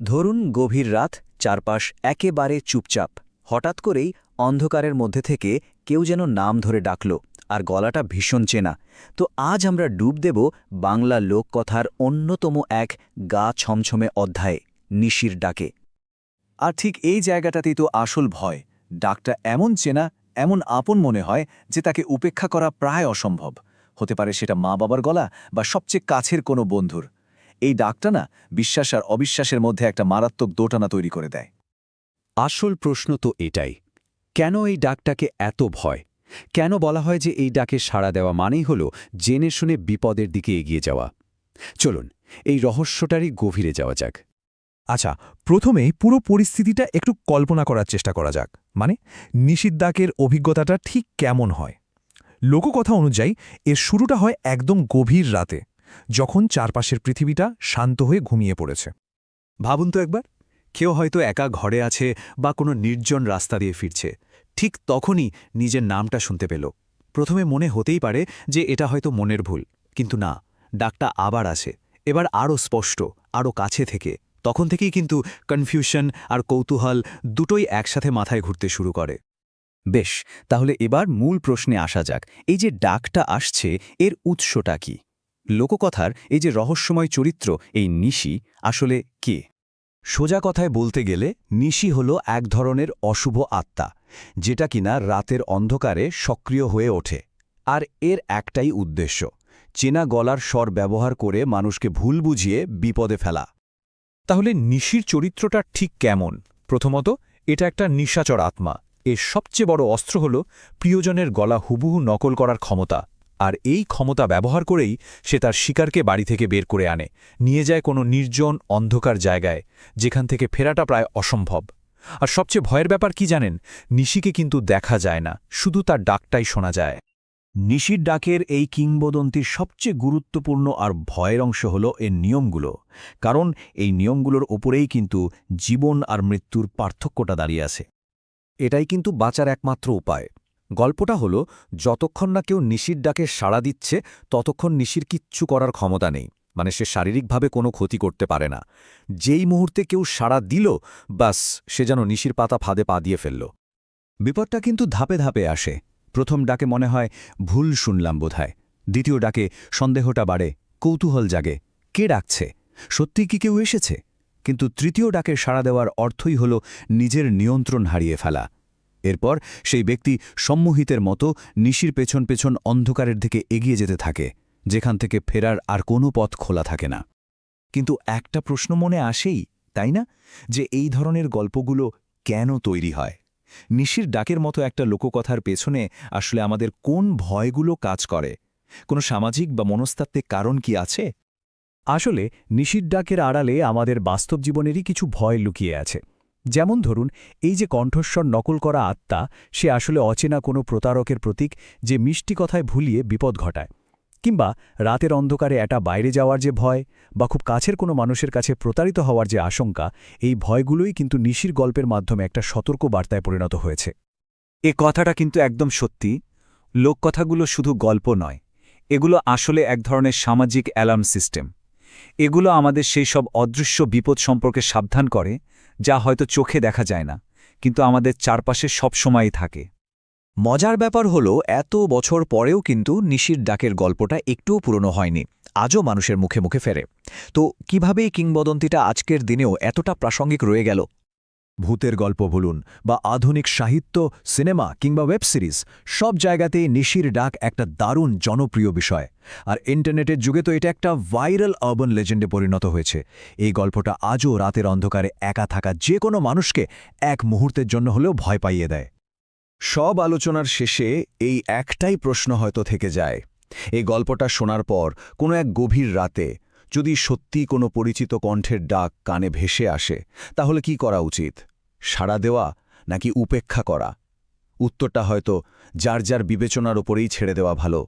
ধরুন গভীর রাত, চারপাশ একেবারে চুপচাপ। হঠাৎ করেই অন্ধকারের মধ্যে থেকে কেউ যেন নাম ধরে ডাকল, আর গলাটা ভীষণ চেনা। তো আজ আমরা ডুব দেব বাংলা লোককথার অন্যতম এক গা ছমছমে অধ্যায়ে, নিশির ডাকে। আর ঠিক এই জায়গাটাতেই তো আসল ভয়। ডাকটা এমন চেনা, এমন আপন মনে হয় যে তাকে উপেক্ষা করা প্রায় অসম্ভব। হতে পারে সেটা মা বাবার গলা বা সবচেয়ে কাছের কোনো বন্ধুর। এই ডাকটা না বিশ্বাস আর অবিশ্বাসের মধ্যে একটা মারাত্মক দোটানা তৈরি করে দেয়। আসল প্রশ্ন তো এটাই, কেন এই ডাকটাকে এত ভয়? কেন বলা হয় যে এই ডাকে সাড়া দেওয়া মানেই হল জেনে শুনে বিপদের দিকে এগিয়ে যাওয়া? চলুন, এই রহস্যটারই গভীরে যাওয়া যাক। আচ্ছা প্রথমে পুরো পরিস্থিতিটা একটু কল্পনা করার চেষ্টা করা যাক। মানে নিষিদ্ধাকের অভিজ্ঞতাটা ঠিক কেমন হয়? লোককথা অনুযায়ী, এর শুরুটা হয় একদম গভীর রাতে। যখন চারপাশের পৃথিবীটা শান্ত হয়ে ঘুমিয়ে পড়েছে। ভাবুন তো একবার, কেউ হয়তো একা ঘরে আছে বা কোনো নির্জন রাস্তা দিয়ে ফিরছে। ঠিক তখনই নিজের নামটা শুনতে পেল। প্রথমে মনে হতেই পারে যে এটা হয়তো মনের ভুল, কিন্তু না, ডাকটা আবার আসে। এবার আরও স্পষ্ট, আরও কাছে থেকে। তখন থেকেই কিন্তু কনফিউশন আর কৌতূহল দুটোই একসাথে মাথায় ঘুরতে শুরু করে। বেশ, তাহলে এবার মূল প্রশ্নে আসা যাক। এই যে ডাকটা আসছে, এর উৎসটা কি? লোককথার এই যে রহস্যময় চরিত্র, এই নিশি আসলে কে? সোজা কথায় বলতে গেলে, নিশি হল এক ধরনের অশুভ আত্মা, যেটা কিনা রাতের অন্ধকারে সক্রিয় হয়ে ওঠে। আর এর একটাই উদ্দেশ্য, চেনা গলার স্বর ব্যবহার করে মানুষকে ভুল বুঝিয়ে বিপদে ফেলা। তাহলে নিশির চরিত্রটা ঠিক কেমন? প্রথমত, এটা একটা নিশাচর আত্মা। এর সবচেয়ে বড় অস্ত্র হল প্রিয়জনের গলা হুবহু নকল করার ক্ষমতা। আর এই ক্ষমতা ব্যবহার করেই সে তার শিকারকে বাড়ি থেকে বের করে আনে, নিয়ে যায় কোনো নির্জন, অন্ধকার জায়গায়, যেখান থেকে ফেরাটা প্রায় অসম্ভব। আর সবচেয়ে ভয়ের ব্যাপার কি জানেন? নিশিকে কিন্তু দেখা যায় না, শুধু তার ডাকটাই শোনা যায়। নিশির ডাকের এই কিংবদন্তির সবচেয়ে গুরুত্বপূর্ণ আর ভয়ের অংশ হল এর নিয়মগুলো, কারণ এই নিয়মগুলোর ওপরেই কিন্তু জীবন আর মৃত্যুর পার্থক্যটা দাঁড়িয়ে আছে। এটাই কিন্তু বাঁচার একমাত্র উপায়। গল্পটা হলো, যতক্ষণ না কেউ নিশির ডাকে সাড়া দিচ্ছে, ততক্ষণ নিশির কিচ্ছু করার ক্ষমতা নেই। মানে সে শারীরিকভাবে কোনো ক্ষতি করতে পারে না। যেই মুহূর্তে কেউ সাড়া দিল বাস সে যেন নিশির পাতা ফাঁদে পা দিয়ে ফেলল। বিপদটা কিন্তু ধাপে ধাপে আসে। প্রথম ডাকে মনে হয়, ভুল শুনলাম বোধহয়। দ্বিতীয় ডাকে, সন্দেহটা বাড়ে। কৌতূহল জাগে। কে ডাকছে? সত্যি কি কেউ এসেছে? কিন্তু তৃতীয় ডাকে সাড়া দেওয়ার অর্থই হল, নিজের নিয়ন্ত্রণ হারিয়ে ফেলা। এরপর সেই ব্যক্তি সম্মোহিতের মতো নিশির পেছন পেছন অন্ধকারের দিকে এগিয়ে যেতে থাকে, যেখান থেকে ফেরার আর কোনো পথ খোলা থাকে না। কিন্তু একটা প্রশ্ন মনে আসেই, তাই না? যে এই ধরনের গল্পগুলো কেন তৈরি হয়? নিশির ডাকের মতো একটা লোককথার পেছনে আসলে আমাদের কোন ভয়গুলো কাজ করে? কোনো সামাজিক বা মনস্তাত্ত্বিক কারণ কি আছে? আসলে নিশির ডাকের আড়ালে আমাদের বাস্তব জীবনেরই কিছু ভয় লুকিয়ে আছে। যেমন ধরুন, এই যে কণ্ঠস্বর নকল করা আত্মা, সে আসলে অচেনা কোনো প্রতারকের প্রতীক যে মিষ্টি কথায় ভুলিয়ে বিপদ ঘটায়। কিংবা রাতের অন্ধকারে এটা বাইরে যাওয়ার যে ভয়, বা খুব কাছের কোনো মানুষের কাছে প্রতারিত হওয়ার যে আশঙ্কা, এই ভয়গুলোই কিন্তু নিশির গল্পের মাধ্যমে একটা সতর্ক বার্তায় পরিণত হয়েছে। এ কথাটা কিন্তু একদম সত্যি। লোককথাগুলো শুধু গল্প নয়। এগুলো আসলে এক ধরনের সামাজিক অ্যালার্ম সিস্টেম। এগুলো আমাদের সেই সব অদৃশ্য বিপদ সম্পর্কে সাবধান করে যা হয়তো চোখে দেখা যায় না, কিন্তু আমাদের চারপাশে সবসময়ই থাকে। মজার ব্যাপার হলো, এত বছর পরেও কিন্তু নিশির ডাকের গল্পটা একটুও পুরনো হয়নি, আজও মানুষের মুখে মুখে ফেরে। তো কীভাবে এই কিংবদন্তিটা আজকের দিনেও এতটা প্রাসঙ্গিক রয়ে গেল ভূতের গল্প বলুন বা আধুনিক সাহিত্য, সিনেমা কিংবা ওয়েব সিরিজ, সব জায়গাতেই নিশির ডাক একটা দারুণ জনপ্রিয় বিষয়। আর ইন্টারনেটের যুগে তো এটা একটা ভাইরাল আর্বান লেজেন্ডে পরিণত হয়েছে। এই গল্পটা আজও রাতের অন্ধকারে একা থাকা যে কোনো মানুষকে এক মুহূর্তের জন্য হলেও ভয় পাইয়ে দেয়। সব আলোচনার শেষে এই একটাই প্রশ্ন হয়তো থেকে যায়। এই গল্পটা শোনার পর কোনো এক গভীর রাতে যদি সত্যি কোনো পরিচিত কণ্ঠের ডাক কানে ভেসে আসে, তাহলে কি করা উচিত? সাড়া দেওয়া নাকি উপেক্ষা করা? উত্তরটা হয়তো যার যার বিবেচনার ওপরেই ছেড়ে দেওয়া ভালো।